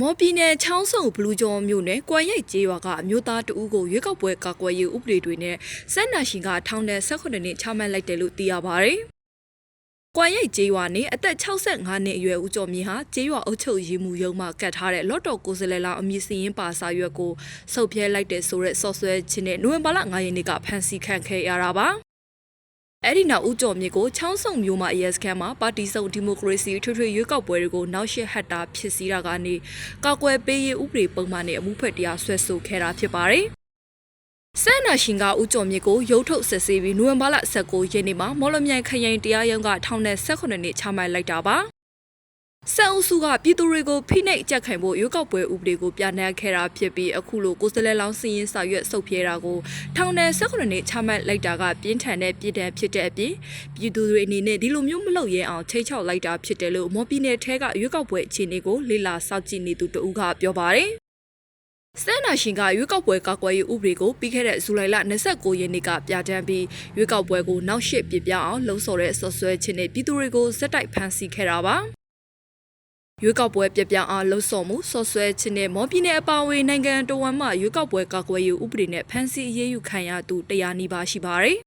မော်ပြည်နယ်ချောင်းဆုံဘလူးကျော်မြို့နယ်ကွမ်ရိတ်ကျေးရွာကအမျိုးသားတဦးကိုရွေးကောက်ပွဲကာကွယ်ရေးဥပဒေတွေနဲ့စက်နာရှင်ကထောင်ဒဏ်18နှစ်ချမှတ်လိုက်တယ်လို့သိရပါဗျ။ကွမ်ရိတ်ကျေးရွာနေအသက်65နှစ်အရွယ်ဦးကျော်မြင့်ဟာကျေးရွာအုပ်ချုပ်ရေးမှူးရုံးမှကတ်ထားတဲ့လော့တော်ကိုယ်စားလှယ်လောင်းအမည်စရင်းပါစာရွက်ကိုစုပ်ပြဲလိုက်တဲ့ဆိုတဲ့ဆော့ဆွဲခြင်းနဲ့နိုဝင်ဘာလ9ရက်နေ့ကဖမ်းဆီးခံခဲ့ရတာပါ။ အဲ့ဒီနောက်ဦးကျော်မြင့်ကိုချောင်းဆုံမြို့မှာ AS ခန်းမှာပါတီစုံဒီမိုကရေစီထွေထွေရွေးကောက်ပွဲတွေကိုနောက်ရှစ်ဟတ်တာဖြစ်စည်းတာကနေကာကွယ်ပေးရေးဥပဒေပုံမှန်နဲ့အမှုဖွဲ့တရားဆွဲဆိုခဲ့တာဖြစ်ပါတယ်။ဆန်နာရှင်ကဦးကျော်မြင့်ကိုရုပ်ထုတ်ဆက်ဆေးပြီးနိုဝင်ဘာလ19ရက်နေ့မှာမော်လမြိုင်ခရိုင်တရားရုံးကထောင်နဲ့18နှစ်ချမှတ်လိုက်တာပါ။ ဆန်အုပ်စုကပြည်သူတွေကိုဖိနှိပ်အကြက်ခိုင်ဖို့ရွေးကောက်ပွဲဥပဒေကိုပြဋ္ဌာန်းခဲ့တာဖြစ်ပြီးအခုလိုကိုယ်စားလှယ်လောင်းစီရင်စာရွက်စုပ်ပြဲတာကိုထောင်နဲ့18နှစ်ချမှတ်လိုက်တာကပြင်းထန်တဲ့ပြည်ဒဏ်ဖြစ်တဲ့အပြင်ပြည်သူတွေအနေနဲ့ဒီလိုမျိုးမလုပ်ရဲအောင်ချိတ်ချောက်လိုက်တာဖြစ်တယ်လို့မော်ပြည်နယ်ထဲကရွေးကောက်ပွဲအခြေအနေကိုလေ့လာစောင့်ကြည့်နေသူတဦးကပြောပါတယ်စတန်နာရှင်ကရွေးကောက်ပွဲကာကွယ်ရေးဥပဒေကိုပြီးခဲ့တဲ့ဇူလိုင်လ29ရက်နေ့ကပြဋ္ဌာန်းပြီးရွေးကောက်ပွဲကိုနောက်ရှစ်ပြပြအောင်လှုံ့ဆော်တဲ့ဆွဆွဲခြင်းနဲ့ပြည်သူတွေကိုစက်တိုက်ဖမ်းဆီးခဲ့တာပါ ရွေးကောက်ပွဲပြပြအောင်လှုံ့ဆော်မှုဆွဆွဲခြင်းနဲ့မော်ပြည်နယ်အပါအဝင်နိုင်ငံတော်ဝန်မှရွေးကောက်ပွဲကာကွယ်ရေးဥပဒေနဲ့ဖမ်းဆီးအရေးယူခံရသူတရားနီးပါးရှိပါတယ်